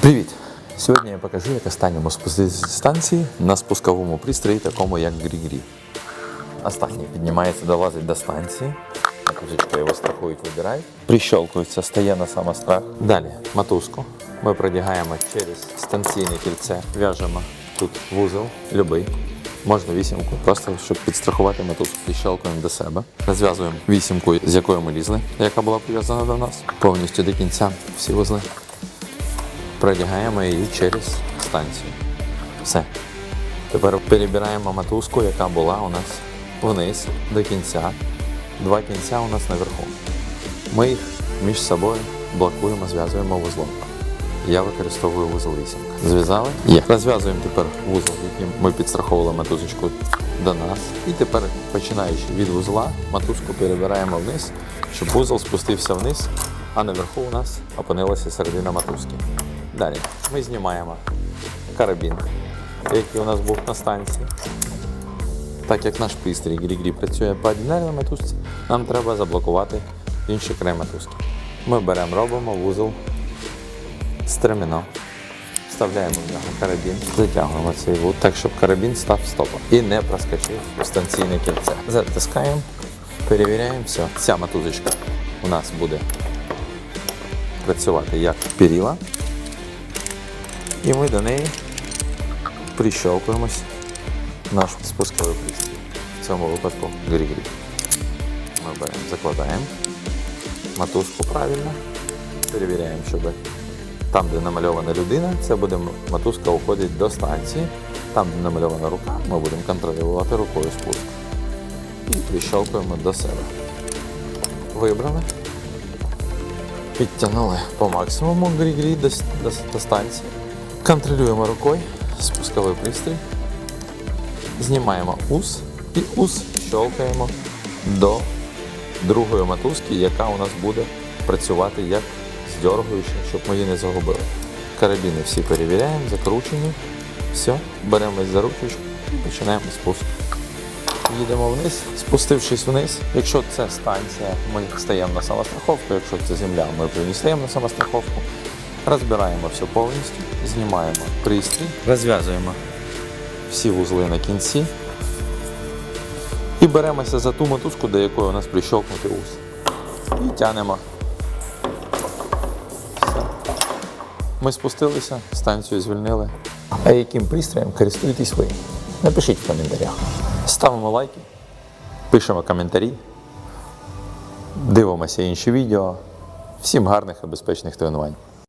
Привіт! Сьогодні я покажу, як останньому станції на спусковому пристрої, такому як Грі-Грі. Останній піднімається, долазить до станції. Мотузочка його страхують, вибирають. Прищолкується, стає на самострах. Далі мотузку. Ми продягаємо через станційне кільце, в'яжемо тут вузол, любий. Можна вісімку, просто щоб підстрахувати мотузку. Прищолкуємо до себе. Розв'язуємо вісімку, з якої ми лізли, яка була прив'язана до нас. Повністю до кінця всі вузли продягаємо її через станцію. Все. Тепер перебираємо мотузку, яка була у нас вниз до кінця. Два кінця у нас наверху. Ми їх між собою блокуємо, зв'язуємо вузлом. Я використовую вузол вісімка. Зв'язали? Є. Розв'язуємо тепер вузол, яким ми підстраховували мотузочку до нас. І тепер, починаючи від вузла, мотузку перебираємо вниз, щоб вузол спустився вниз, а наверху у нас опинилася середина мотузки. Далі ми знімаємо карабін, який у нас був на станції. Так як наш пристрій Грі-Грі працює по одинарній мотузці, нам треба заблокувати інші край мотузки. Ми беремо, робимо вузол стремено. Вставляємо в нього карабін, затягуємо цей вуд так, щоб карабін став стопом і не проскочив у станційне кільце. Затискаємо, перевіряємо, все. Ця мотузочка у нас буде працювати як перила. І ми до неї прищовкуємось наш спусковий пристрій. В цьому випадку грі-грі. Ми беремо, закладаємо мотузку правильно, перевіряємо, щоб там, де намальована людина, це буде м- уходить до станції. Там, де намальована рука, ми будемо контролювати рукою спуск. І прищовкуємо до себе. Вибрали. Підтягнули по максимуму грі-грі до, до, до станції. Контролюємо рукою спусковий пристрій. Знімаємо ус і ус щолкаємо до другої мотузки, яка у нас буде працювати як здьоргуюча, щоб ми її не загубили. Карабіни всі перевіряємо, закручені. Все, беремось за ручечку і починаємо спуск. Їдемо вниз, спустившись вниз. Якщо це станція, ми стаємо на самостраховку, якщо це земля, ми не стаємо на самостраховку. Розбираємо все повністю, знімаємо пристрій, розв'язуємо всі вузли на кінці і беремося за ту мотузку, до якої у нас прищовкнутий ус. І тянемо. Все. Ми спустилися, станцію звільнили. А яким пристроєм користуєтесь ви? Напишіть в коментарях. Ставимо лайки, пишемо коментарі, дивимося інші відео. Всім гарних і безпечних тренувань.